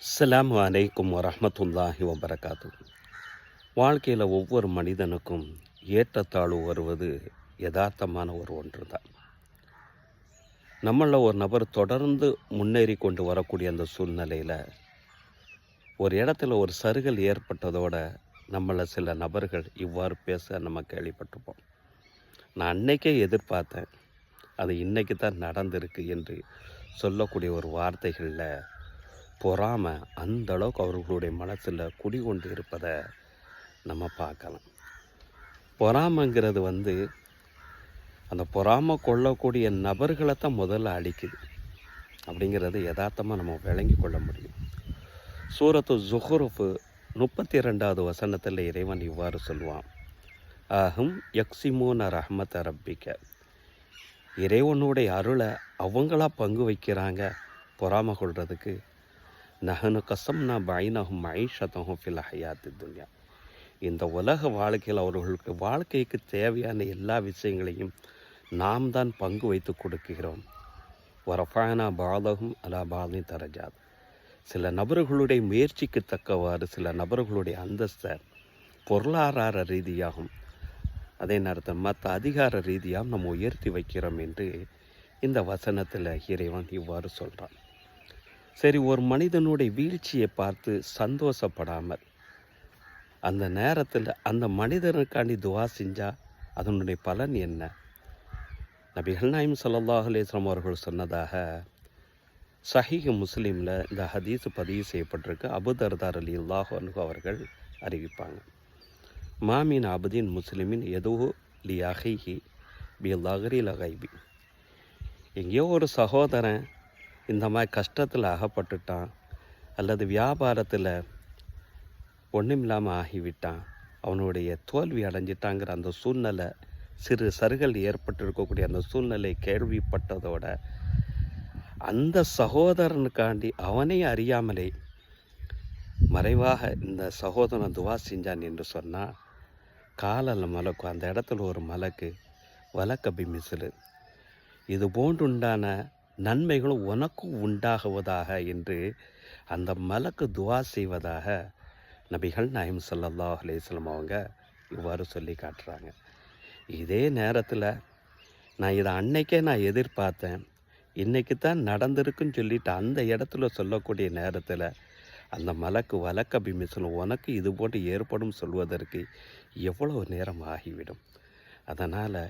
அஸ்லாம் வலைக்கும் வரமத்துல்லாஹி வபரகாத்து வாழ்க்கையில் ஒவ்வொரு மனிதனுக்கும் ஏற்றத்தாழ்வு வருவது யதார்த்தமான ஒரு ஒன்று தான் நம்மளில் ஒரு நபர் தொடர்ந்து முன்னேறி கொண்டு வரக்கூடிய அந்த சூழ்நிலையில் ஒரு இடத்துல ஒரு சருகல் ஏற்பட்டதோட நம்மளை சில நபர்கள் இவ்வாறு பேச நம்ம கேள்விப்பட்டிருப்போம். நான் அன்னைக்கே எதிர்பார்த்தேன். அது இன்றைக்கி தான் நடந்திருக்கு என்று சொல்லக்கூடிய ஒரு வார்த்தைகளில் பொறாமை அந்த அளவுக்கு அவர்களுடைய மனசில் குடிகொண்டு இருப்பதை நம்ம பார்க்கலாம். பொறாமைங்கிறது வந்து அந்த பொறாமை கொள்ளக்கூடிய நபர்களை தான் முதல்ல அழிக்குது அப்படிங்கிறது யதார்த்தமாக நம்ம விளங்கி கொள்ள முடியும். சூரத்து ஜுஹருஃபு முப்பத்தி ரெண்டாவது வசனத்தில் இறைவன் இவ்வாறு சொல்லுவான். அஹம் யக்ஸிமூன ரஹ்மத் ரப்பிக்க. இறைவனுடைய அருளை அவங்களா பங்கு வைக்கிறாங்க பொறாமை கொள்றதுக்கு. நகனு கசம்னா பைனகும் மைஷத்தஹும் ஃபில் ஹயாத்து துன்யா. இந்த உலக வாழ்க்கையில் அவர்களுக்கு வாழ்க்கைக்கு தேவையான எல்லா விஷயங்களையும் நாம் தான் பங்கு வைத்து கொடுக்கிறோம். வரஃபானா பாலகும் அலா பாலி தரஜாத். சில நபர்களுடைய முயற்சிக்கு தக்கவாறு சில நபர்களுடைய அந்தஸ்தை பொருளாதார ரீதியாகும். அதே நேரத்தில் மற்ற அதிகார ரீதியாகவும் நம்ம உயர்த்தி வைக்கிறோம் என்று இந்த வசனத்தில் இறைவன் இவ்வாறு சொல்கிறான் சரி ஒரு மனிதனுடைய வீழ்ச்சியை பார்த்து சந்தோஷப்படாமல் அந்த நேரத்தில் அந்த மனிதனுக்காண்டி துவா செஞ்சால் அதனுடைய பலன் என்ன? நபிகள் நாயம் சல்லாஹ் அலேஸ்லாம் அவர்கள் சொன்னதாக சஹீஹ் முஸ்லீமில் இந்த ஹதீஸ் பதிவு செய்யப்பட்டிருக்கு. அபுதர்தார் அலி அல்லாஹ் அனுகு அவர்கள் அறிவிப்பாங்க. மாமீன் அபுதீன் முஸ்லிமின் எதோ லி அஹைஹி பி லஹரி லகைபி எங்கேயோ ஒரு சகோதரன் இந்த மாதிரி கஷ்டத்தில் அகப்பட்டுட்டான் அல்லது வியாபாரத்தில் ஒன்றுமில்லாமல் ஆகிவிட்டான் அவனுடைய தோல்வி அடைஞ்சிட்டாங்கிற அந்த சூழ்நிலை சிறு சருகல் ஏற்பட்டிருக்கக்கூடிய அந்த சூழ்நிலை கேள்விப்பட்டதோட அந்த சகோதரனுக்காண்டி அவனே அறியாமலே மறைவாக இந்த சகோதரன் துவா செஞ்சான் என்று சொன்னால் காலில் மலக்கு அந்த இடத்துல ஒரு மலக்கு வழக்கபி மிசிலு. இது போன்றுண்டான நன்மைகளும் உனக்கும் உண்டாகுவதாக என்று அந்த மலக்கு துவா செய்வதாக நபிகள் நாயம் சல்லல்லாஹ் அலேஸ்லம் அவங்க இவ்வாறு சொல்லி காட்டுறாங்க. இதே நேரத்தில் நான் இதை அன்னைக்கே நான் எதிர்பார்த்தேன். இன்றைக்கி தான் நடந்திருக்குன்னு சொல்லிட்டு அந்த இடத்துல சொல்லக்கூடிய நேரத்தில் அந்த மலக்கு வழக்க பிமிசலும் உனக்கு இது போன்று ஏற்படும் சொல்வதற்கு எவ்வளவு நேரம் ஆகிவிடும். அதனால்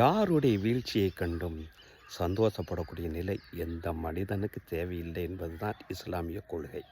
யாருடைய வீழ்ச்சியை கண்டும்? சந்தோஷப்படக்கூடிய நிலை எந்த மனிதனுக்கு தேவையில்லை என்பதுதான் இஸ்லாமிய கொள்கை.